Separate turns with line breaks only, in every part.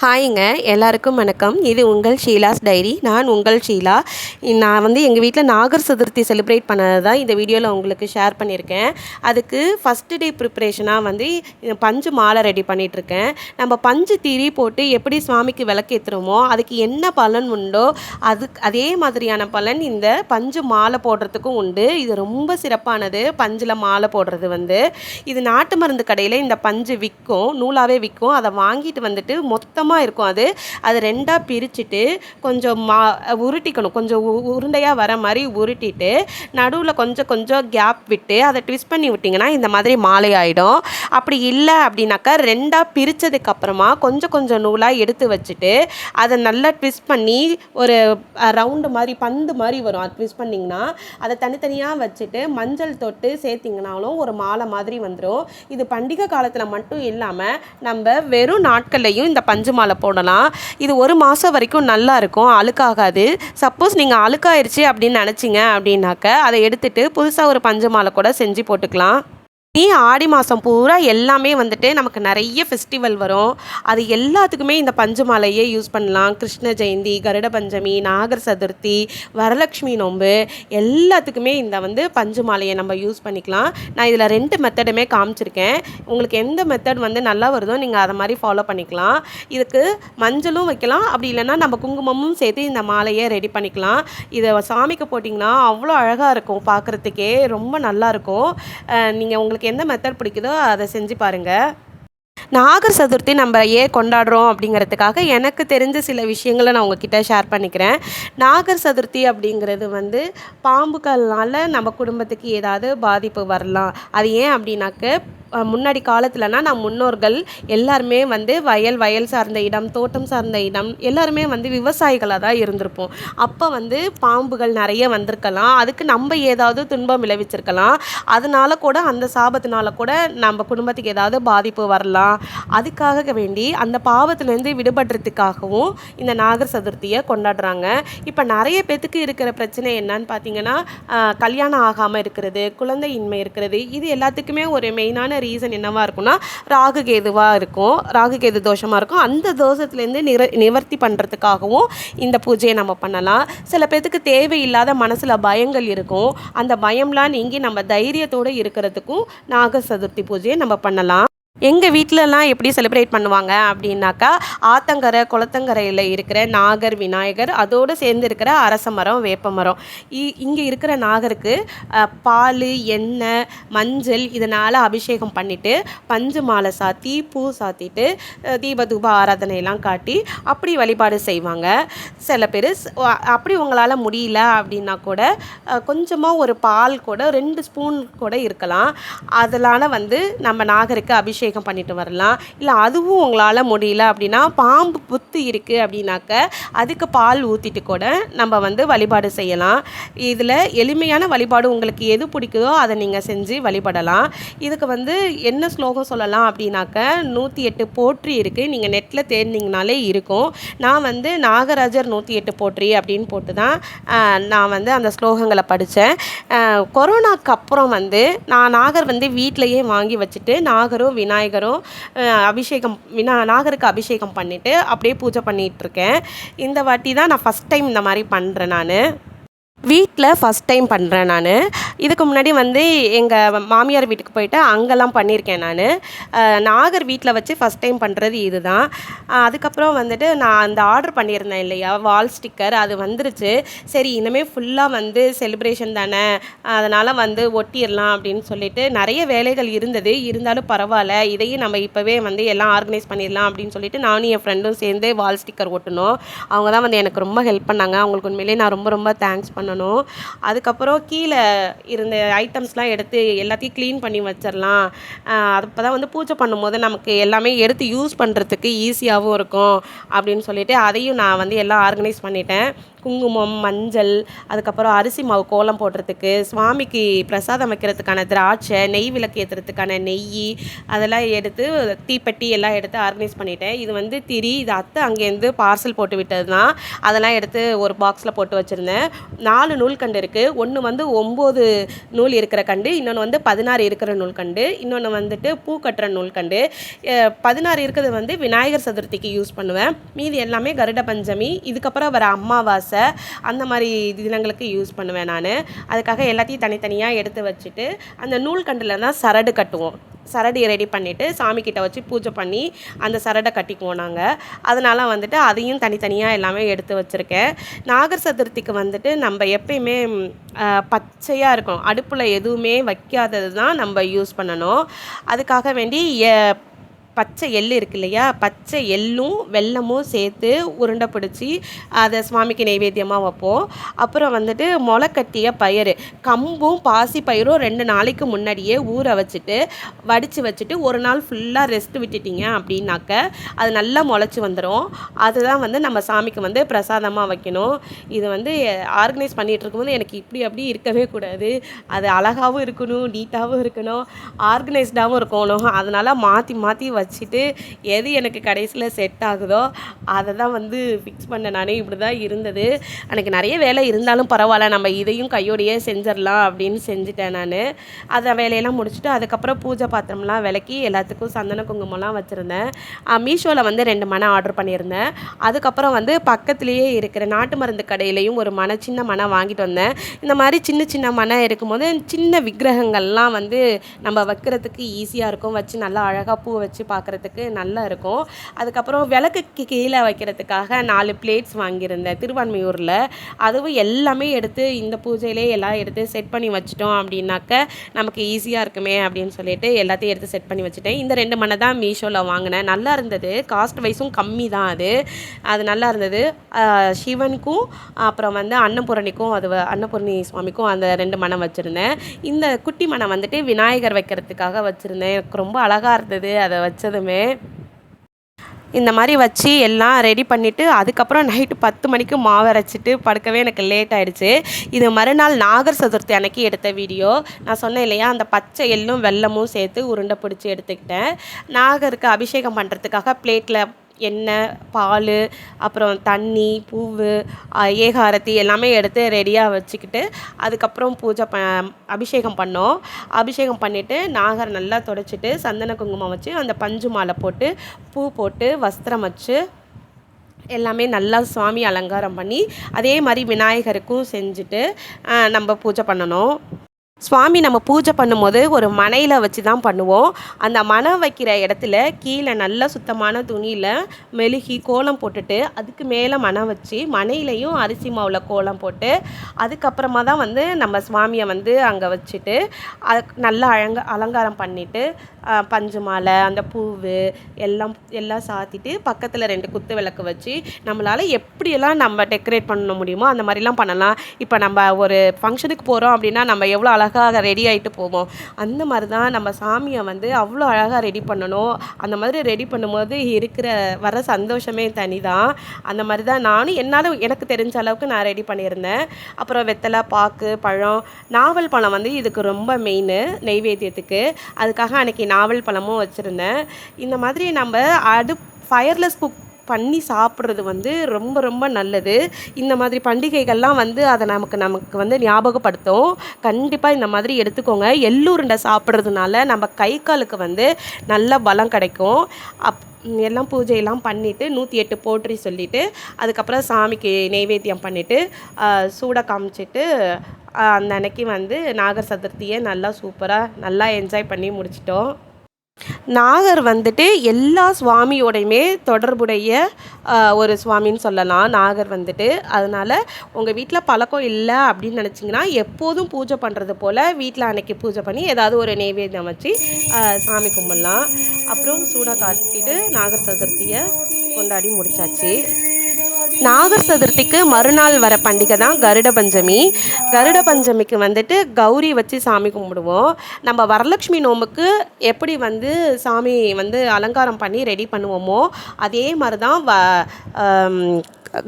ஹாய்ங்க எல்லாருக்கும் வணக்கம். இது உங்கள் ஷீலாஸ் டைரி. நான் உங்கள் ஷீலா. நான் வந்து எங்கள் வீட்டில் நாகர் சதுர்த்தி செலிப்ரேட் பண்ணது தான் இந்த வீடியோவில் உங்களுக்கு ஷேர் பண்ணியிருக்கேன் அதுக்கு ஃபஸ்ட்டு டே ப்ரிப்ரேஷனாக வந்து பஞ்சு மாலை ரெடி பண்ணிகிட்ருக்கேன் நம்ம பஞ்சு திரி போட்டு எப்படி சுவாமிக்கு விளக்கேற்றுறோமோ அதுக்கு என்ன பலன் உண்டோ அதுக்கு அதே மாதிரியான பலன் இந்த பஞ்சு மாலை போடுறதுக்கும் உண்டு. இது ரொம்ப சிறப்பானது பஞ்சில் மாலை போடுறது வந்து. இது நாட்டு மருந்து கடையில் இந்த பஞ்சு விற்கும் நூலாகவே விற்கும் அதை வாங்கிட்டு வந்துட்டு மொத்தம் மொத்தமாக இருக்கும் அது. அது ரெண்டாக பிரிச்சுட்டு கொஞ்சம் மா உருட்டிக்கணும். கொஞ்சம் உ- உருண்டையாக வர மாதிரி உருட்டிட்டு நடுவில் கொஞ்சம் கொஞ்சம் கேப் விட்டு அதை ட்விஸ்ட் பண்ணி விட்டிங்கன்னா இந்த மாதிரி மாலை ஆகிடும் அப்படி இல்லை அப்படின்னாக்கா ரெண்டாக பிரித்ததுக்கப்புறமா கொஞ்சம் கொஞ்சம் நூலாக எடுத்து வச்சுட்டு அதை நல்லா ட்விஸ்ட் பண்ணி ஒரு ரவுண்டு மாதிரி பந்து மாதிரி வரும். அது ட்விஸ்ட் பண்ணிங்கன்னா அதை தனித்தனியாக வச்சுட்டு மஞ்சள் தொட்டு சேர்த்திங்கனாலும் ஒரு மாலை மாதிரி வந்துடும் இது பண்டிகை காலத்தில் மட்டும் இல்லாமல் நம்ம வெறும் நாட்கள்லையும் இந்த பஞ்சு மாலை போடலாம். இது ஒரு மாதம் வரைக்கும் நல்லா இருக்கும். அழுக்காகாது. சப்போஸ் நீங்கள் அழுக்காயிருச்சு அப்படின்னு நினச்சிங்க அப்படின்னாக்க அதை எடுத்துட்டு புதுசாக ஒரு பஞ்சு மாலை கூட செஞ்சு போட்டுக்கலாம். நீ ஆடி மாதம் பூரா எல்லாமே வந்துட்டு நமக்கு நிறைய ஃபெஸ்டிவல் வரும். அது எல்லாத்துக்குமே இந்த பஞ்சு மாலையே யூஸ் பண்ணலாம். கிருஷ்ண ஜெயந்தி கருட பஞ்சமி நாகர் சதுர்த்தி வரலட்சுமி நோன்பு எல்லாத்துக்குமே இந்த வந்து பஞ்சு மாலையை நம்ம யூஸ் பண்ணிக்கலாம். நான் இதில் ரெண்டு மெத்தடுமே காமிச்சிருக்கேன். உங்களுக்கு எந்த மெத்தட் வந்து நல்லா வருதோ நீங்கள் அதை மாதிரி ஃபாலோ பண்ணிக்கலாம். இதுக்கு மஞ்சளும் வைக்கலாம். அப்படி இல்லைன்னா நம்ம குங்குமமும் சேர்த்து இந்த மாலையை ரெடி பண்ணிக்கலாம். இதை சாமிக்கு போட்டிங்கன்னா அவ்வளோ அழகாக இருக்கும். பார்க்குறதுக்கே ரொம்ப நல்லா இருக்கும். நீங்கள் உங்களுக்கு எந்த மெத்தட் பிடிக்குதோ அதை செஞ்சு பாருங்கள் நாகர் சதுர்த்தி நம்ம ஏன் கொண்டாடுறோம் அப்படிங்கிறதுக்காக எனக்கு தெரிஞ்ச சில விஷயங்களை நான் உங்ககிட்ட ஷேர் பண்ணிக்கிறேன். நாகர் சதுர்த்தி அப்படிங்கிறது வந்து பாம்புகள்னால நம்ம குடும்பத்துக்கு ஏதாவது பாதிப்பு வரலாம். அது ஏன் அப்படின்னாக்க முன்னாடி காலத்துலனா நம் முன்னோர்கள் எல்லாருமே வந்து வயல் வயல் சார்ந்த இடம் தோட்டம் சார்ந்த இடம் எல்லாருமே வந்து விவசாயிகளாக தான் இருந்திருப்போம். அப்போ வந்து பாம்புகள் நிறைய வந்திருக்கலாம். அதுக்கு நம்ம ஏதாவது துன்பம் விளைவிச்சிருக்கலாம். அதனால கூட அந்த சாபத்தினால கூட நம்ம குடும்பத்துக்கு ஏதாவது பாதிப்பு வரலாம். அதுக்காக வேண்டி அந்த பாவத்திலேருந்து விடுபடுறதுக்காகவும் இந்த நாகர் சதுர்த்தியை கொண்டாடுறாங்க. இப்போ நிறைய பேத்துக்கு இருக்கிற பிரச்சனை என்னன்னு பார்த்தீங்கன்னா கல்யாணம் ஆகாமல் இருக்கிறது குழந்தையின்மை இருக்கிறது. இது எல்லாத்துக்குமே ஒரு மெயினான ரீசன் என்னவாக இருக்கும்னா ராகு கேதுவாக இருக்கும் ராகு கேது தோஷமாக இருக்கும். அந்த தோஷத்துலேருந்து நிர நிவர்த்தி பண்ணுறதுக்காகவும் இந்த பூஜையை நம்ம பண்ணலாம். சில பேர்த்துக்கு தேவையில்லாத மனசில் பயங்கள் இருக்கும். அந்த பயம்லாம் நீங்கி நம்ம தைரியத்தோடு இருக்கிறதுக்கும் நாகர் சதுர்த்தி பூஜையை நம்ம பண்ணலாம். எங்கள் வீட்டிலலாம் எப்படி செலிப்ரேட் பண்ணுவாங்க அப்படின்னாக்கா ஆத்தங்கரை குளத்தங்கரையில் இருக்கிற நாகர் விநாயகர் அதோடு சேர்ந்து இருக்கிற அரச மரம் வேப்ப மரம். இ- இங்கே இருக்கிற நாகருக்கு பால் எண்ணெய் மஞ்சள் இதனால் அபிஷேகம் பண்ணிவிட்டு பஞ்சு மாலை சாத்தி பூ சாத்திட்டு அஹ், தீப தூப ஆராதனையெல்லாம் காட்டி அப்படி வழிபாடு செய்வாங்க. சில பேர் அப்படி உங்களால் முடியல அப்படின்னா கூட கொஞ்சமாக ஒரு பால் கூட ரெண்டு ஸ்பூன் கூட இருக்கலாம். அதனால் வந்து நம்ம நாகருக்கு அபிஷேகம் பண்ணிட்டு வரலாம். இல்லை அதுவும் உங்களால் முடியல அப்படின்னா பாம்பு புத்து இருக்குது அப்படின்னாக்க அதுக்கு பால் ஊற்றிட்டு கூட நம்ம வந்து வழிபாடு செய்யலாம். இதில் எளிமையான வழிபாடு உங்களுக்கு எது பிடிக்குதோ அதை நீங்கள் செஞ்சு வழிபடலாம். இதுக்கு வந்து என்ன ஸ்லோகம் சொல்லலாம் அப்படின்னாக்க நூற்றி எட்டு போற்றி இருக்குது நீங்கள் நெட்டில் தேர்ந்தீங்கனாலே இருக்கும். நான் வந்து நாகராஜர் நூற்றி எட்டு போற்றி அப்படின்னு போட்டு தான் நான் வந்து அந்த ஸ்லோகங்களை படித்தேன் கொரோனாக்கு அப்புறம் வந்து நான் நாகர் வந்து வீட்டிலையே வாங்கி வச்சுட்டு நாகரும் விநாயகரும் அபிஷேகம் வினா நாகருக்கு அபிஷேகம் பண்ணிவிட்டு அப்படியே பூஜை பண்ணிகிட்ருக்கேன் இந்த வாட்டி தான் நான் ஃபஸ்ட் டைம் இந்த மாதிரி பண்ணுறேன் நான். வீட்டில் ஃபஸ்ட் டைம் பண்ணுறேன் நான். இதுக்கு முன்னாடி வந்து எங்கள் மாமியார் வீட்டுக்கு போயிட்டு அங்கெல்லாம் பண்ணியிருக்கேன் நான். நாகர் வீட்டில் வச்சு ஃபஸ்ட் டைம் பண்ணுறது இதுதான். தான் அதுக்கப்புறம் வந்துட்டு நான் அந்த ஆர்டர் பண்ணியிருந்தேன் இல்லையா வால் ஸ்டிக்கர் அது வந்துருச்சு. சரி இனிமேல் ஃபுல்லாக வந்து செலிப்ரேஷன் தானே அதனால் வந்து ஒட்டிடலாம் அப்படின்னு சொல்லிட்டு நிறைய வேலைகள் இருந்தது. இருந்தாலும் பரவாயில்ல இதையும் நம்ம இப்போவே வந்து எல்லாம் ஆர்கனைஸ் பண்ணிடலாம் அப்படின்னு சொல்லிட்டு நானும் என் ஃப்ரெண்டும் சேர்ந்து வால் ஸ்டிக்கர் ஒட்டணும் அவங்க தான் வந்து எனக்கு ரொம்ப ஹெல்ப் பண்ணாங்க. அவங்களுக்கு உண்மையிலேயே நான் ரொம்ப ரொம்ப தேங்க்ஸ் பண்ணேன் பண்ணணும். அதுக்கப்புறம் கீழே இருந்த ஐட்டம்ஸ்லாம் எடுத்து எல்லாத்தையும் க்ளீன் பண்ணி வச்சிடலாம் அப்போ தான் வந்து பூஜை பண்ணும்போது நமக்கு எல்லாமே எடுத்து யூஸ் பண்ணுறதுக்கு ஈஸியாகவும் இருக்கும். அப்படின்னு சொல்லிட்டு அதையும் நான் வந்து எல்லாம் ஆர்கனைஸ் பண்ணிட்டேன். குங்குமம் மஞ்சள் அதுக்கப்புறம் அரிசி மாவு கோலம் போடுறதுக்கு சுவாமிக்கு பிரசாதம் வைக்கிறதுக்கான திராட்சை நெய் விளக்கு ஏற்றுறதுக்கான நெய் அதெல்லாம் எடுத்து தீப்பெட்டி எல்லாம் எடுத்து ஆர்கனைஸ் பண்ணிட்டேன். இது வந்து திரி இது அத்தை அங்கேருந்து பார்சல் போட்டு விட்டது தான் அதெல்லாம் எடுத்து ஒரு பாக்ஸில் போட்டு வச்சுருந்தேன். நாலு நூல் கண்டு இருக்குது ஒன்று வந்து ஒம்பது நூல் இருக்கிற கண்டு இன்னொன்று வந்து பதினாறு இருக்கிற நூல் கண்டு இன்னொன்று வந்துட்டு பூ கட்டுற நூல் கண்டு. பதினாறு இருக்கிறது வந்து விநாயகர் சதுர்த்திக்கு யூஸ் பண்ணுவேன். மீதி எல்லாமே கருட பஞ்சமி. இதுக்கப்புறம் வர அம்மாவாசை தோசை அந்த மாதிரி தினங்களுக்கு யூஸ் பண்ணுவேன் நான். அதுக்காக எல்லாத்தையும் தனித்தனியாக எடுத்து வச்சுட்டு அந்த நூல்கண்டில் தான் சரடு கட்டுவோம். சரடு ரெடி பண்ணிவிட்டு சாமிக்கிட்ட வச்சு பூஜை பண்ணி அந்த சரடை கட்டிக்குவோம் நாங்கள் அதனால் வந்துட்டு அதையும் தனித்தனியாக எல்லாமே எடுத்து வச்சுருக்கேன். நாகர் சதுர்த்திக்கு வந்துட்டு நம்ம எப்பயுமே பச்சையாக இருக்கும். அடுப்பில் எதுவுமே வைக்காதது தான் நம்ம யூஸ் பண்ணணும். அதுக்காக வேண்டி எ- பச்சை எள்ளு இருக்கு இல்லையா பச்சை எள்ளும் வெல்லமும் சேர்த்து உருண்டை பிடிச்சி அதை சுவாமிக்கு நைவேத்தியமாக வைப்போம். அப்புறம் வந்துட்டு முளைக்கட்டிய பயிறு. கம்பும் பாசி பயிரும் ரெண்டு நாளைக்கு முன்னாடியே ஊற வச்சுட்டு வடித்து வச்சுட்டு ஒரு நாள் ஃபுல்லாக ரெஸ்ட் விட்டுட்டீங்க அப்படின்னாக்க அது நல்லா முளைச்சி வந்துடும் அதுதான் வந்து நம்ம சாமிக்கு வந்து பிரசாதமாக வைக்கணும். இது வந்து ஆர்கனைஸ் பண்ணிகிட்டு இருக்கும்போது எனக்கு இப்படி அப்படி இருக்கவே கூடாது. அது அழகாகவும் இருக்கணும் நீட்டாகவும் இருக்கணும் ஆர்கனைஸ்டாகவும் இருக்கணும். அதனால் மாற்றி மாற்றி வச்சுட்டு எது எனக்கு கடைசியில் செட் ஆகுதோ அதை தான் வந்து ஃபிக்ஸ் பண்ண நானே இப்படி தான் இருந்தது. எனக்கு நிறைய வேலை இருந்தாலும் பரவாயில்ல. நம்ம இதையும் கையோடையே செஞ்சிடலாம் அப்படின்னு செஞ்சுட்டேன் நான். அதை வேலையெல்லாம் முடிச்சுட்டு அதுக்கப்புறம் பூஜை பாத்திரம்லாம் விளக்கி எல்லாத்துக்கும் சந்தன குங்குமம்லாம் வச்சுருந்தேன். மீஷோவில் வந்து ரெண்டு மனை ஆர்டர் பண்ணியிருந்தேன். அதுக்கப்புறம் வந்து பக்கத்துலேயே இருக்கிற நாட்டு மருந்து கடையிலையும் ஒரு மனை சின்ன மனை வாங்கிட்டு வந்தேன். இந்த மாதிரி சின்ன சின்ன மனை இருக்கும்போது சின்ன விக்கிரகங்கள்லாம் வந்து நம்ம வைக்கிறதுக்கு ஈஸியாக இருக்கும். வச்சு நல்லா அழகாக பூ வச்சு பார்க்குறதுக்கு நல்லா இருக்கும். அதுக்கப்புறம் விளக்குக்கு கீழே வைக்கிறதுக்காக நாலு பிளேட்ஸ் வாங்கியிருந்தேன் திருவான்மையூரில். அதுவும் எல்லாமே எடுத்து இந்த பூஜையிலே எல்லாம் எடுத்து செட் பண்ணி வச்சிட்டோம் அப்படின்னாக்க நமக்கு ஈஸியாக இருக்குமே அப்படின்னு சொல்லிட்டு எல்லாத்தையும் எடுத்து செட் பண்ணி வச்சுட்டேன். இந்த ரெண்டு மனை தான் மீஷோவில் வாங்கினேன். நல்லா இருந்தது. காஸ்ட் வைஸும் கம்மி தான் அது. அது நல்லா இருந்தது. சிவனுக்கும் அப்புறம் வந்து அன்னபூரணிக்கும் அது அன்னபூரணி சுவாமிக்கும் அந்த ரெண்டு மனம் வச்சுருந்தேன். இந்த குட்டி மனை வந்துட்டு விநாயகர் வைக்கிறதுக்காக வச்சுருந்தேன். எனக்கு ரொம்ப அழகாக இருந்தது. அதை வச்சு வச்சதுமே இந்த மாதிரி வச்சு எல்லாம் ரெடி பண்ணிவிட்டு அதுக்கப்புறம் நைட்டு பத்து மணிக்கு மாவரைச்சிட்டு படுக்கவே எனக்கு லேட் ஆகிடுச்சு இது மறுநாள் நாகர் சதுர்த்தி அன்னைக்கு எடுத்த வீடியோ நான் சொன்னேன் இல்லையா அந்த பச்சை எள்ளும் வெல்லமும் சேர்த்து உருண்டை பிடிச்சி எடுத்துக்கிட்டேன். நாகருக்கு அபிஷேகம் பண்ணுறதுக்காக பிளேட்டில் எண்ணெய் பால் அப்புறம் தண்ணி பூவு ஏகாரத்தி எல்லாமே எடுத்து ரெடியாக வச்சுக்கிட்டு அதுக்கப்புறம் பூஜை ப அபிஷேகம் பண்ணோம். அபிஷேகம் பண்ணிவிட்டு நாகர் நல்லா தொடச்சிட்டு சந்தன குங்குமம் வச்சு அந்த பஞ்சு மாலை போட்டு பூ போட்டு வஸ்திரம் வச்சு எல்லாமே நல்லா சுவாமி அலங்காரம் பண்ணி அதே மாதிரி விநாயகருக்கும் செஞ்சுட்டு நம்ம பூஜை பண்ணணும். சுவாமி நம்ம பூஜை பண்ணும்போது ஒரு மனையில் வச்சு தான் பண்ணுவோம். அந்த மனை வைக்கிற இடத்துல கீழே நல்ல சுத்தமான துணியில் மெழுகி கோலம் போட்டுட்டு அதுக்கு மேலே மனை வச்சு மனையிலையும் அரிசி மாவில் கோலம் போட்டு அதுக்கப்புறமா தான் வந்து நம்ம சுவாமியை வந்து அங்கே வச்சுட்டு அதுக்கு நல்லா அலங்க அலங்காரம் பண்ணிவிட்டு பஞ்சு மாலை அந்த பூவு எல்லாம் எல்லாம் சாத்திட்டு பக்கத்தில் ரெண்டு குத்து விளக்கு வச்சு நம்மளால் எப்படியெல்லாம் நம்ம டெக்கரேட் பண்ண முடியுமோ அந்த மாதிரிலாம் பண்ணலாம். இப்போ நம்ம ஒரு ஃபங்க்ஷனுக்கு போகிறோம் அப்படின்னா நம்ம எவ்வளோ அழகாக ரெடி ஆகிட்டு போவோம். அந்த மாதிரி தான் நம்ம சாமியை வந்து அவ்வளோ அழகாக ரெடி பண்ணணும். அந்த மாதிரி ரெடி பண்ணும்போது இருக்கிற வர சந்தோஷமே தனி தான் அந்த மாதிரி தான் நானும் என்னால் எனக்கு தெரிஞ்ச அளவுக்கு நான் ரெடி பண்ணியிருந்தேன். அப்புறம் வெத்தலை பாக்கு பழம் நாவல் பழம் வந்து இதுக்கு ரொம்ப மெயின் நெய்வேத்தியத்துக்கு. அதுக்காக அன்றைக்கி நான் நாவல் பழமும் வச்சுருந்தேன். இந்த மாதிரி நம்ம அடு ஃபயர்லெஸ் குக் பண்ணி சாப்பிட்றது வந்து ரொம்ப ரொம்ப நல்லது. இந்த மாதிரி பண்டிகைகள்லாம் வந்து அதை நமக்கு நமக்கு வந்து ஞாபகப்படுத்தும். கண்டிப்பாக இந்த மாதிரி எடுத்துக்கோங்க. எள்ளூருண்டை சாப்பிட்றதுனால நம்ம கை காலுக்கு வந்து நல்ல பலம் கிடைக்கும். அப் எல்லாம் பூஜையெல்லாம் பண்ணிவிட்டு நூற்றி எட்டு போற்றி சொல்லிவிட்டு அதுக்கப்புறம் சாமிக்கு நெய்வேத்தியம் பண்ணிவிட்டு சூட காமிச்சிட்டு அந்த அன்னைக்கு வந்து நாகர் சதுர்த்தியை நல்லா சூப்பராக நல்லா என்ஜாய் பண்ணி முடிச்சிட்டோம். நாகர் வந்துட்டு எல்லா சுவாமியோடையுமே தொடர்புடைய ஒரு சுவாமின்னு சொல்லலாம். நாகர் வந்துட்டு. அதனால் உங்கள் வீட்டில் பழக்கம் இல்லை அப்படின்னு நினச்சிங்கன்னா எப்போதும் பூஜை பண்ணுறது போல் வீட்டில் அன்னைக்கு பூஜை பண்ணி ஏதாவது ஒரு நெய்வேத்தியம் வச்சு சாமி கும்பிடலாம். அப்புறம் சூடாக காட்டிட்டு நாகர் சதுர்த்தியை கொண்டாடி முடிச்சாச்சு. நாகர் சதுர்த்திக்கு மறுநாள் வர பண்டிகை தான் கருட பஞ்சமி. கருட பஞ்சமிக்கு வந்துட்டு கௌரி வச்சு சாமி கும்பிடுவோம். நம்ம வரலட்சுமி நோம்புக்கு எப்படி வந்து சாமி வந்து அலங்காரம் பண்ணி ரெடி பண்ணுவோமோ அதே மாதிரி தான் வ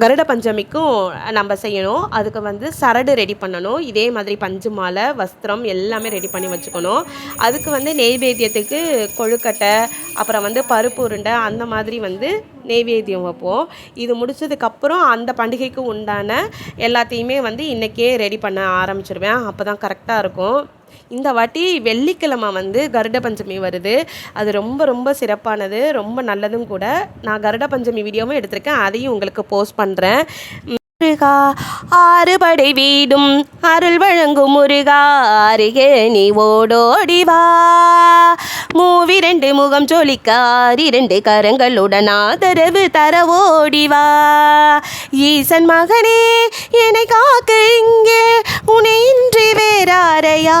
கருட பஞ்சமிக்கும் நம்ம செய்யணும். அதுக்கு வந்து சரடு ரெடி பண்ணணும். இதே மாதிரி பஞ்சு மாலை வஸ்திரம் எல்லாமே ரெடி பண்ணி வச்சுக்கணும். அதுக்கு வந்து நெய்வேத்தியத்துக்கு கொழுக்கட்டை அப்புறம் வந்து பருப்பு உருண்டை அந்த மாதிரி வந்து நெய்வேத்தியம் வைப்போம். இது முடிச்சதுக்கப்புறம் அந்த பண்டிகைக்கு உண்டான எல்லாத்தையுமே வந்து இன்றைக்கே ரெடி பண்ண ஆரம்பிச்சிருவேன். அப்போ தான் கரெக்டாக இருக்கும். இந்த வாட்டி வெள்ளிக்கிழமை வந்து கருட பஞ்சமி வருது. அது ரொம்ப ரொம்ப சிறப்பானது. ரொம்ப நல்லதும் கூட. நான் கருட பஞ்சமி வீடியோவும் எடுத்திருக்கேன். அதையும் உங்களுக்கு போஸ்ட் பண்ணுறேன் முருகா ஆறுபடை வீடும் அருள் வழங்கும் முருகா அருகே நீ ஓடோடிவா மூவிரண்டு முகம் ஜொலிக்கார் இரண்டு கரங்களுடன் ஆதரவு தர ஓடிவா ஈசன் மகனே என்னை காக்க இங்கே உனை இன்றி வேறாரையா?